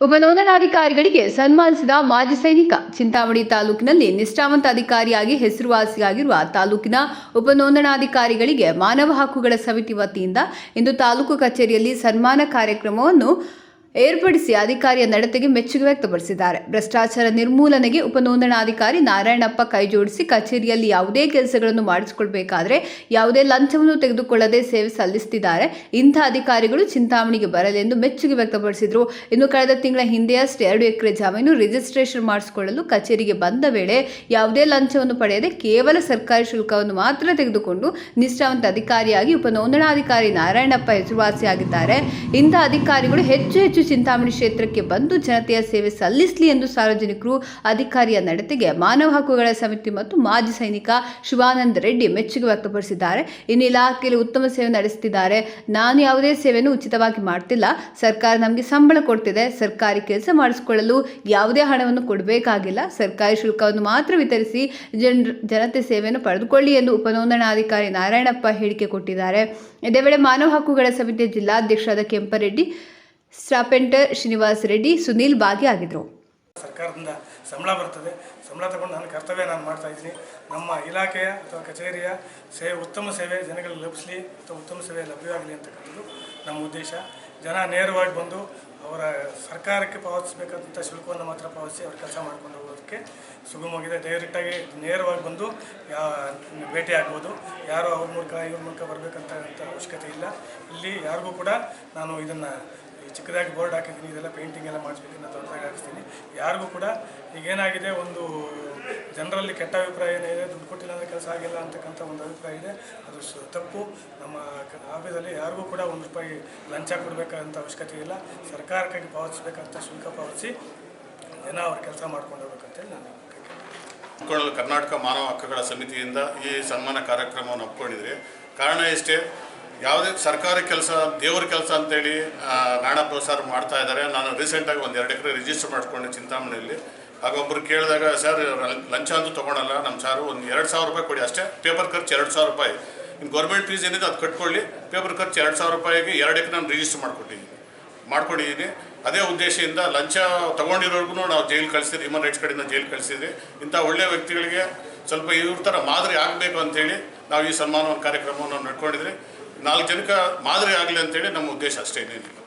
ಉಪನೋಂದಣಾಧಿಕಾರಿಗಳಿಗೆ ಸನ್ಮಾನಿಸಿದ ಮಾಜಿ ಸೈನಿಕ ಚಿಂತಾಮಣಿ ತಾಲೂಕಿನಲ್ಲಿ ನಿಷ್ಠಾವಂತ ಅಧಿಕಾರಿಯಾಗಿ ಹೆಸರುವಾಸಿಯಾಗಿರುವ ತಾಲೂಕಿನ ಉಪನೋಂದಣಾಧಿಕಾರಿಗಳಿಗೆ ಮಾನವ ಹಕ್ಕುಗಳ ಸಮಿತಿ ವತಿಯಿಂದ ಇಂದು ತಾಲೂಕು ಕಚೇರಿಯಲ್ಲಿ ಸನ್ಮಾನ ಕಾರ್ಯಕ್ರಮವನ್ನು ಏರ್ಪಡಿಸಿ ಅಧಿಕಾರಿಯ ನಡತೆಗೆ ಮೆಚ್ಚುಗೆ ವ್ಯಕ್ತಪಡಿಸಿದ್ದಾರೆ. ಭ್ರಷ್ಟಾಚಾರ ನಿರ್ಮೂಲನೆಗೆ ಉಪನೋಂದಣಾಧಿಕಾರಿ ನಾರಾಯಣಪ್ಪ ಕೈಜೋಡಿಸಿ ಕಚೇರಿಯಲ್ಲಿ ಯಾವುದೇ ಕೆಲಸಗಳನ್ನು ಮಾಡಿಸಿಕೊಳ್ಬೇಕಾದ್ರೆ ಯಾವುದೇ ಲಂಚವನ್ನು ತೆಗೆದುಕೊಳ್ಳದೆ ಸೇವೆ ಸಲ್ಲಿಸುತ್ತಿದ್ದಾರೆ ಇಂಥ ಅಧಿಕಾರಿಗಳು ಚಿಂತಾಮಣಿಗೆ ಬರಲೆಂದು ಮೆಚ್ಚುಗೆ ವ್ಯಕ್ತಪಡಿಸಿದರು. ಇನ್ನು ಕಳೆದ ತಿಂಗಳ ಹಿಂದೆಯಷ್ಟೇ ಎರಡು ಎಕರೆ ಜಮೀನು ರಿಜಿಸ್ಟ್ರೇಷನ್ ಮಾಡಿಸಿಕೊಳ್ಳಲು ಕಚೇರಿಗೆ ಬಂದ ವೇಳೆ ಯಾವುದೇ ಲಂಚವನ್ನು ಪಡೆಯದೆ ಕೇವಲ ಸರ್ಕಾರಿ ಶುಲ್ಕವನ್ನು ಮಾತ್ರ ತೆಗೆದುಕೊಂಡು ನಿಷ್ಠಾವಂತ ಅಧಿಕಾರಿಯಾಗಿ ಉಪನೋಂದಣಾಧಿಕಾರಿ ನಾರಾಯಣಪ್ಪ ಹೆಸರುವಾಸಿಯಾಗಿದ್ದಾರೆ. ಇಂಥ ಅಧಿಕಾರಿಗಳು ಹೆಚ್ಚು ಹೆಚ್ಚು ಚಿಂತಾಮಣಿ ಕ್ಷೇತ್ರಕ್ಕೆ ಬಂದು ಜನತೆಯ ಸೇವೆ ಸಲ್ಲಿಸಲಿ ಎಂದು ಸಾರ್ವಜನಿಕರು ಅಧಿಕಾರಿಯ ನಡತೆಗೆ ಮಾನವ ಹಕ್ಕುಗಳ ಸಮಿತಿ ಮತ್ತು ಮಾಜಿ ಸೈನಿಕ ಶಿವಾನಂದ ರೆಡ್ಡಿ ಮೆಚ್ಚುಗೆ ವ್ಯಕ್ತಪಡಿಸಿದ್ದಾರೆ. ಇನ್ನು ಇಲಾಖೆಯಲ್ಲಿ ಉತ್ತಮ ಸೇವೆ ನಡೆಸುತ್ತಿದ್ದಾರೆ. ನಾನು ಯಾವುದೇ ಸೇವೆಯನ್ನು ಉಚಿತವಾಗಿ ಮಾಡ್ತಿಲ್ಲ. ಸರ್ಕಾರ ನಮಗೆ ಸಂಬಳ ಕೊಡ್ತಿದೆ. ಸರ್ಕಾರಿ ಕೆಲಸ ಮಾಡಿಸಿಕೊಳ್ಳಲು ಯಾವುದೇ ಹಣವನ್ನು ಕೊಡಬೇಕಾಗಿಲ್ಲ. ಸರ್ಕಾರಿ ಶುಲ್ಕವನ್ನು ಮಾತ್ರ ವಿತರಿಸಿ ಜನತೆ ಸೇವೆಯನ್ನು ಪಡೆದುಕೊಳ್ಳಿ ಎಂದು ಉಪನೋಂದಣಾಧಿಕಾರಿ ನಾರಾಯಣಪ್ಪ ಹೇಳಿಕೆ ಕೊಟ್ಟಿದ್ದಾರೆ. ಇದೇ ವೇಳೆ ಮಾನವ ಹಕ್ಕುಗಳ ಸಮಿತಿಯ ಜಿಲ್ಲಾಧ್ಯಕ್ಷರಾದ ಕೆಂಪರೆಡ್ಡಿ ಸ್ಟಾಪೆಂಟರ್ ಶ್ರೀನಿವಾಸ್ ರೆಡ್ಡಿ, ಸುನೀಲ್ ಭಾಗಿಯಾಗಿದ್ದರು ಸರ್ಕಾರದಿಂದ ಸಂಬಳ ಬರ್ತದೆ. ಸಂಬಳ ತಗೊಂಡು ನನ್ನ ಕರ್ತವ್ಯ ನಾನು ಮಾಡ್ತಾ ಇದ್ದೀನಿ. ನಮ್ಮ ಇಲಾಖೆಯ ಅಥವಾ ಕಚೇರಿಯ ಸೇವೆ, ಉತ್ತಮ ಸೇವೆ ಜನಗಳಿಗೆ ಲಭಿಸಲಿ ಅಥವಾ ಉತ್ತಮ ಸೇವೆ ಲಭ್ಯವಾಗಲಿ ಅಂತಕ್ಕಂಥದ್ದು ನಮ್ಮ ಉದ್ದೇಶ, ಜನ ನೇರವಾಗಿ ಬಂದು ಅವರ ಸರ್ಕಾರಕ್ಕೆ ಪಾವತಿಸಬೇಕಾದಂಥ ಶುಲ್ಕವನ್ನು ಮಾತ್ರ ಪಾವತಿಸಿ ಅವ್ರ ಕೆಲಸ ಮಾಡ್ಕೊಂಡು ಹೋಗೋದಕ್ಕೆ ಸುಗಮವಾಗಿದೆ. ಡೈರೆಕ್ಟಾಗಿ ನೇರವಾಗಿ ಬಂದು ಯಾ, ಭೇಟಿ ಆಗ್ಬೋದು. ಯಾರೋ ಅವ್ರ ಮೂಲಕ, ಇವ್ರ ಮೂಲಕ ಬರಬೇಕಂತ ಅವಶ್ಯಕತೆ ಇಲ್ಲ. ಇಲ್ಲಿ ಯಾರಿಗೂ ಕೂಡ ನಾನು ಇದನ್ನು ಈ ಚಿಕ್ಕದಾಗಿ ಬೋರ್ಡ್ ಹಾಕಿದ್ದೀನಿ, ಇದೆಲ್ಲ ಪೇಂಟಿಂಗ್ ಎಲ್ಲ ಮಾಡಿಸ್ಬೇಕು ನಾನು ದೊಡ್ಡದಾಗಿ ಹಾಕಿಸ್ತೀನಿ. ಯಾರಿಗೂ ಕೂಡ ಈಗೇನಾಗಿದೆ ಒಂದು ಜನರಲ್ಲಿ ಕೆಟ್ಟ ಅಭಿಪ್ರಾಯ ಏನಿದೆ ದುಡ್ಡು ಕೊಟ್ಟಿಲ್ಲ ಅಂದರೆ ಕೆಲಸ ಆಗಿಲ್ಲ ಅಂತಕ್ಕಂಥ ಒಂದು ಅಭಿಪ್ರಾಯ ಇದೆ. ಅದು ತಪ್ಪು. ನಮ್ಮ ಆಫೀಸಲ್ಲಿ ಯಾರಿಗೂ ಕೂಡ ಒಂದು ರೂಪಾಯಿ ಲಂಚ ಕೊಡಬೇಕಾದಂಥ ಅವಶ್ಯಕತೆ ಇಲ್ಲ. ಸರ್ಕಾರಕ್ಕಾಗಿ ಪಾವತಿಸಬೇಕಂತ ಶುಲ್ಕ ಪಾವತಿಸಿ ಜನ ಅವ್ರ ಕೆಲಸ ಮಾಡ್ಕೊಂಡು ಹೋಗ್ಬೇಕಂತೇಳಿ ನಾನು. ಕರ್ನಾಟಕ ಮಾನವ ಹಕ್ಕುಗಳ ಸಮಿತಿಯಿಂದ ಈ ಸನ್ಮಾನ ಕಾರ್ಯಕ್ರಮವನ್ನು ಒಪ್ಕೊಂಡಿದ್ರೆ ಕಾರಣ ಇಷ್ಟೇ ಯಾವುದೇ ಸರ್ಕಾರಿ ಕೆಲಸ, ದೇವರ ಕೆಲಸ ಅಂತೇಳಿ ನಾಣ ಪ್ರಸಾರ ಸರ್ ಮಾಡ್ತಾ ಇದ್ದಾರೆ. ನಾನು ರೀಸೆಂಟಾಗಿ ಒಂದು ಎರಡು ಎಕರೆ ರಿಜಿಸ್ಟರ್ ಮಾಡ್ಕೊಂಡೆ ಚಿಂತಾಮಣಿಯಲ್ಲಿ. ಆಗ ಒಬ್ಬರು ಕೇಳಿದಾಗ, ಸರ್, ಲಂಚ ಅಂತೂ ತೊಗೊಳಲ್ಲ ನಮ್ಮ ಸಾರು ಒಂದು ಎರಡು ಸಾವಿರ ರೂಪಾಯಿ ಕೊಡಿ. ಅಷ್ಟೇ ಪೇಪರ್ ಖರ್ಚು ಎರಡು ಸಾವಿರ ರೂಪಾಯಿ. ಇನ್ನು ಗೌರ್ಮೆಂಟ್ ಫೀಸ್ ಏನಿದೆ ಅದು ಕಟ್ಕೊಳ್ಳಿ. ಪೇಪರ್ ಖರ್ಚು ಎರಡು ಸಾವಿರ ರೂಪಾಯಿಗೆ ಎರಡು ಎಕರೆ ನಾನು ರಿಜಿಸ್ಟರ್ ಮಾಡ್ಕೊಟ್ಟಿದ್ದೀನಿ. ಮಾಡ್ಕೊಂಡಿದ್ದೀನಿ. ಅದೇ ಉದ್ದೇಶದಿಂದ ಲಂಚ ತಗೊಂಡಿರೋರ್ಗು ನಾವು ಜೈಲು ಕಳಿಸಿದ್ರಿ ಹ್ಯೂಮನ್ ರೈಟ್ಸ್ ಕಡೆಯಿಂದ ಜೈಲು ಕಳಿಸಿದ್ರಿ ಇಂಥ ಒಳ್ಳೆಯ ವ್ಯಕ್ತಿಗಳಿಗೆ ಸ್ವಲ್ಪ ಇವ್ರ ಥರ ಮಾದರಿ ಆಗಬೇಕು ಅಂಥೇಳಿ ನಾವು ಈ ಸನ್ಮಾನ ಕಾರ್ಯಕ್ರಮವನ್ನು ನಡ್ಕೊಂಡಿದ್ವಿ. ನಾಲ್ಕು ಜನಕ್ಕೆ ಮಾದರಿ ಆಗಲಿ ಅಂತೇಳಿ ನಮ್ಮ ಉದ್ದೇಶ ಅಷ್ಟೇ ಏನೇನಿಲ್ಲ